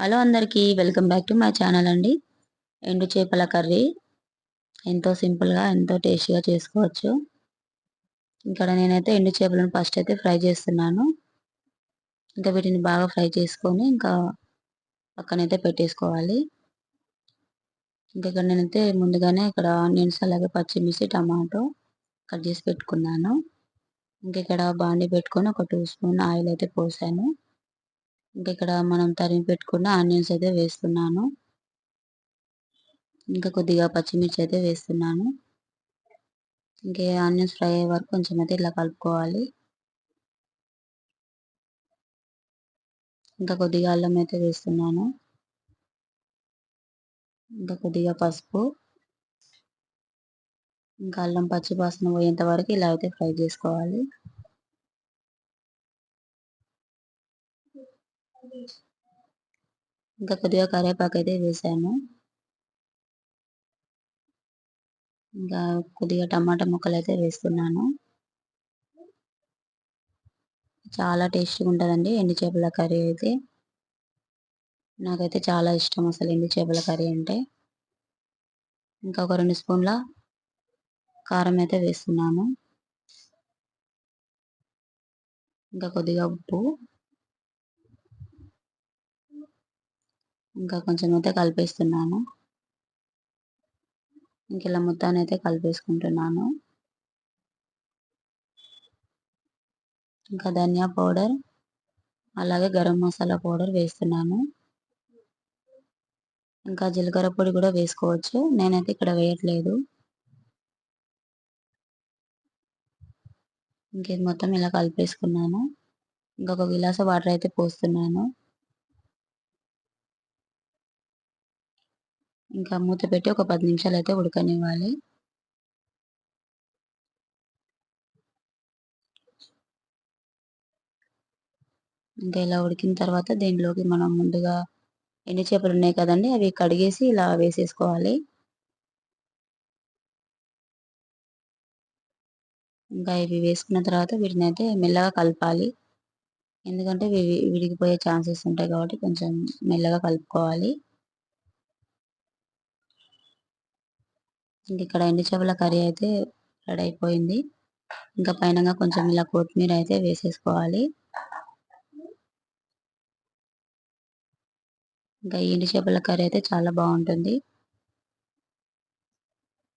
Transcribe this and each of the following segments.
Hello అందరికీ welcome back to my channel అండి. ఎండు చేపల కర్రీ. ఎంతో సింపుల్గా ఎంతో టేస్టీగా చేసుకోవచ్చు. ఇక్కడ నేనైతే ఎండు చేపలను ఫస్ట్ అయితే ఫ్రై చేస్తున్నాను. ఇంకా వీటిని బాగా ఫ్రై చేసుకొని ఇంకా పక్కనైతే పెట్టేసుకోవాలి. ఇంకా ఇక్కడ నేనైతే ముందుగానే ఇక్కడ ఆనియన్స్ అలాగే పచ్చిమిర్చి టమాటో కట్ చేసి పెట్టుకున్నాను. ఇంకా ఇక్కడ బాండి పెట్టుకొని ఒక టూ స్పూన్ ఆయిల్ అయితే పోసాను. ఇంకా ఇక్కడ మనం తరిగి పెట్టుకున్న ఆనియన్స్ అయితే వేస్తున్నాను. ఇంకా కొద్దిగా పచ్చిమిర్చి అయితే వేస్తున్నాను. ఇంకా ఆనియన్స్ ఫ్రై అయ్యే వరకు కొంచెం అయితే ఇలా కలుపుకోవాలి. ఇంకా కొద్దిగా అల్లం అయితే వేస్తున్నాను. ఇంకా కొద్దిగా పసుపు. ఇంకా అల్లం పచ్చి వాసన పోయేంత వరకు ఇలా అయితే ఫ్రై చేసుకోవాలి. ఇంకా కొద్దిగా కరివేపాకు అయితే వేసాను. ఇంకా కొద్దిగా టమాటా ముక్కలు అయితే వేస్తున్నాను. చాలా టేస్టీగా ఉంటుందండి ఎండు చేపల కర్రీ అయితే. నాకైతే చాలా ఇష్టం అసలు ఎండు చేపల కర్రీ అంటే. ఇంకా ఒక రెండు స్పూన్ల కారం అయితే వేస్తున్నాను. ఇంకా కొద్దిగా ఉప్పు. ఇంకా కొంచెం అయితే కలిపేస్తున్నాను. ఇంక ఇలా మొత్తాన్ని అయితే కలిపేసుకుంటున్నాను. ఇంకా ధనియా పౌడర్ అలాగే గరం మసాలా పౌడర్ వేస్తున్నాను. ఇంకా జీలకర్ర పొడి కూడా వేసుకోవచ్చు. నేనైతే ఇక్కడ వేయట్లేదు. ఇంకేది మొత్తం ఇలా కలిపేసుకున్నాను. ఇంకొక గిలాస వాటర్ అయితే పోస్తున్నాను. ఇంకా మూత పెట్టి ఒక పది నిమిషాలు అయితే ఉడకనివ్వాలి. ఇంకా ఇలా ఉడికిన తర్వాత దీనిలోకి మనం ముందుగా ఎండు చేపలు ఉన్నాయి కదండి అవి కడిగేసి ఇలా వేసేసుకోవాలి. ఇంకా ఇవి వేసుకున్న తర్వాత వీటిని అయితే మెల్లగా కలపాలి. ఎందుకంటే విడిగిపోయే ఛాన్సెస్ ఉంటాయి కాబట్టి కొంచెం మెల్లగా కలుపుకోవాలి ఇంక ఇక్కడ ఎండు చేపల కర్రీ అయితే రెడీ అయిపోయింది ఇంకా పైన కొంచెం ఇలా కొత్తిమీర అయితే వేసేసుకోవాలి. ఇంకా ఎండు చేపల కర్రీ అయితే చాలా బాగుంటుంది.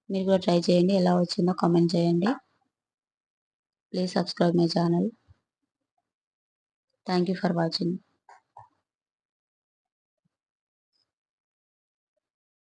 మీరు కూడా ట్రై చేయండి ఎలా వచ్చిందో కామెంట్ చేయండి. Please subscribe my channel. Thank for watching.